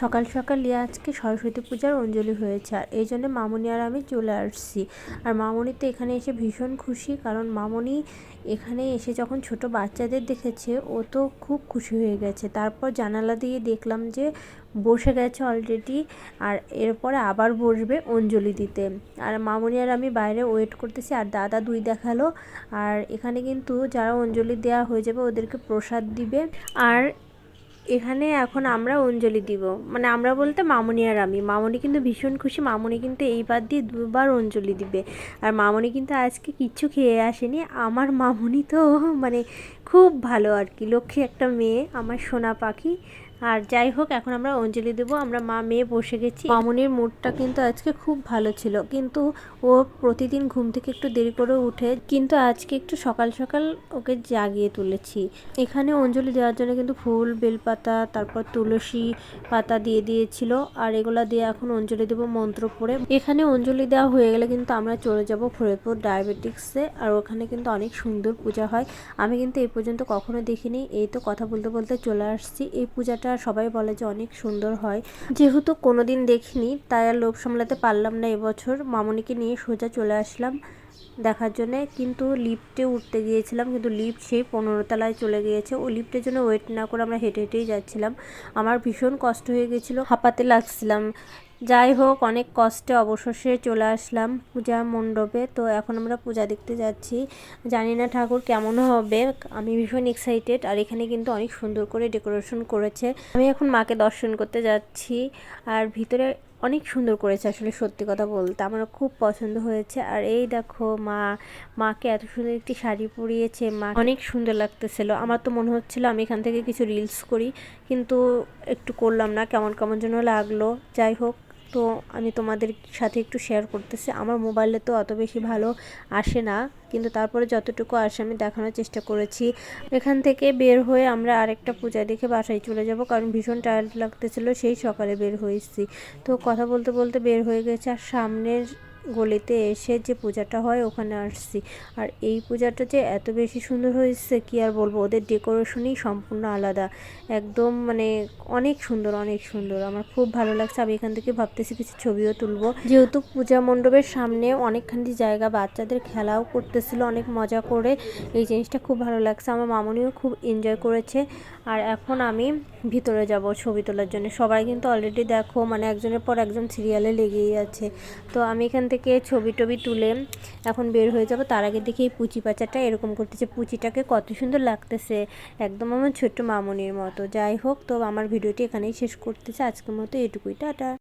সকাল সকাল লিয়া আজকে সরস্বতী পূজার অঞ্জলি হয়েছে। আর এই জন্য মামনি আর আমি চলে আসছি। আর মামনি তো এখানে এসে ভীষণ খুশি, কারণ মামনি এখানে এসে যখন ছোট বাচ্চাদের দেখেছে, ও তো খুব খুশি হয়ে গেছে। তারপর জানালা দিয়ে দেখলাম যে বসে গেছে অলরেডি আর এরপরে আবার বসবে অঞ্জলি দিতে। আর মামনি আর আমি বাইরে ওয়েট করতেছি, আর দাদা দুই দেখাল। আর এখানে কিন্তু যারা অঞ্জলি দেওয়া হয়ে যাবে, ওদেরকে প্রসাদ দিবে। আর এখানে এখন আমরা অঞ্জলি দিব। মানে আমরা বলতে মামনি আর আমি। মামনি কিন্তু ভীষণ খুশি। মামনি কিন্তু এইবার দিয়ে দুবার অঞ্জলি দিবে। আর মামনি কিন্তু আজকে কিচ্ছু খেয়ে আসেনি। আমার মামনি তো মানে খুব ভালো আর কি। লক্ষ্মী একটা মেয়ে, আমার সোনা পাখি। আর যাই হোক, এখন আমরা অঞ্জলি দেবো। আমরা মা মেয়ে বসে গেছি। মামনির মুডটা কিন্তু আজকে খুব ভালো ছিল। কিন্তু ও প্রতিদিন ঘুম থেকে একটু দেরি করে উঠে। কিন্তু আজকে একটু সকাল সকাল ওকে জাগিয়ে তুলেছি। এখানে অঞ্জলি দেওয়ার জন্য কিন্তু ফুল, বেলপাতা, তারপর তুলসী পাতা দিয়ে দিয়েছিল। আর এগুলা দিয়ে এখন অঞ্জলি দেবো মন্ত্র পড়ে। এখানে অঞ্জলি দেওয়া হয়ে গেলে কিন্তু আমরা চলে যাব ফরিদপুর ডায়াবেটিক্সে। আর ওখানে কিন্তু অনেক সুন্দর পূজা হয়। আমি কিন্তু এই পর্যন্ত কখনো দেখিনি। এই তো কথা বলতে বলতে চলে আসছি। এই পূজাটা সবাই বলে যে অনেক সুন্দর হয়। যেহেতু কোনোদিন দেখিনি, তাই আর লোভ সামলাতে পারলাম না এবছর। মামনিকে নিয়ে সোজা চলে আসলাম দেখার জন্যে। কিন্তু লিফটে উঠতে গিয়েছিলাম, কিন্তু লিফট সেই পনেরো তলায় চলে গিয়েছে। ও লিফটের জন্য ওয়েট না করে আমরা হেঁটে হেঁটেই যাচ্ছিলাম। আমার ভীষণ কষ্ট হয়ে গেছিল হাঁপাতে লাগছিলাম। যাই হোক, অনেক কষ্টে অবশেষে চলে আসলাম পূজা মণ্ডপে। তো এখন আমরা পূজা দেখতে যাচ্ছি। জানি না ঠাকুর কেমন হবে। আমি ভীষণ এক্সাইটেড আর এখানে কিন্তু অনেক সুন্দর করে ডেকোরেশন করেছে। আমি এখন মাকে দর্শন করতে যাচ্ছি, আর ভিতরে অনেক সুন্দর করেছে আসলে সত্যি কথা বলতে। আমার খুব পছন্দ হয়েছে। আর এই দেখো মা, মাকে এত সুন্দর একটি শাড়ি পরিয়েছে। মা, অনেক সুন্দর লাগতেছিল। আমার তো মনে হচ্ছিল আমি এখান থেকে কিছু রিলস করি, কিন্তু একটু করলাম না। কেমন কেমন যেন লাগল। যাই হোক তো আমি তোমাদের সাথে একটু শেয়ার করতেছি। আমার মোবাইলে তো অত বেশি ভালো আসে না, কিন্তু তারপরে যতটুকু আসে আমি দেখানোর চেষ্টা করেছি। এখান থেকে বের হয়ে আমরা আরেকটা পূজা দেখে বাসায় চলে যাব, কারণ ভীষণ টায়ার্ড লাগতেছিল, সেই সকালে বের হয়েছি। তো কথা বলতে বলতে বের হয়ে গেছে, আর সামনের গলিতে এসে যে পূজাটা হয়, ওখানে আসছি। আর এই পূজাটা যে এত বেশি সুন্দর হয়েছে, কি আর বলব? ওদের ডেকোরেশনই সম্পূর্ণ আলাদা। একদম মানে অনেক সুন্দর অনেক সুন্দর। আমার খুব ভালো লাগছে। আমি এখান থেকে ভাবতেছি কিছু ছবিও তুলবো। যেহেতু পূজা মণ্ডপের সামনে অনেকখানি জায়গা, বাচ্চাদের খেলাও করতেছিল, অনেক মজা করে। এই জিনিসটা খুব ভালো লাগছে। আমার মামনিও খুব এনজয় করেছে। আর এখন আমি ভিতরে যাব ছবি তোলার জন্য। সবাই কিন্তু অলরেডি দেখো মানে একজনের পর একজন সিরিয়ালে লেগেই আছে। তো আমি এখান থেকে ছবি টবি তুলে এখন বের হয়ে যাব। তার আগে দেখি এই পুচি পাচাটা এরকম করতেছে। পুচিটাকে কত সুন্দর লাগতেছে। একদম আমার ছোট্ট মামনির মতো। যাই হোক, তো আমার ভিডিওটি এখানেই শেষ করতেছে। আজকের মতো এটুকুই। টাটা।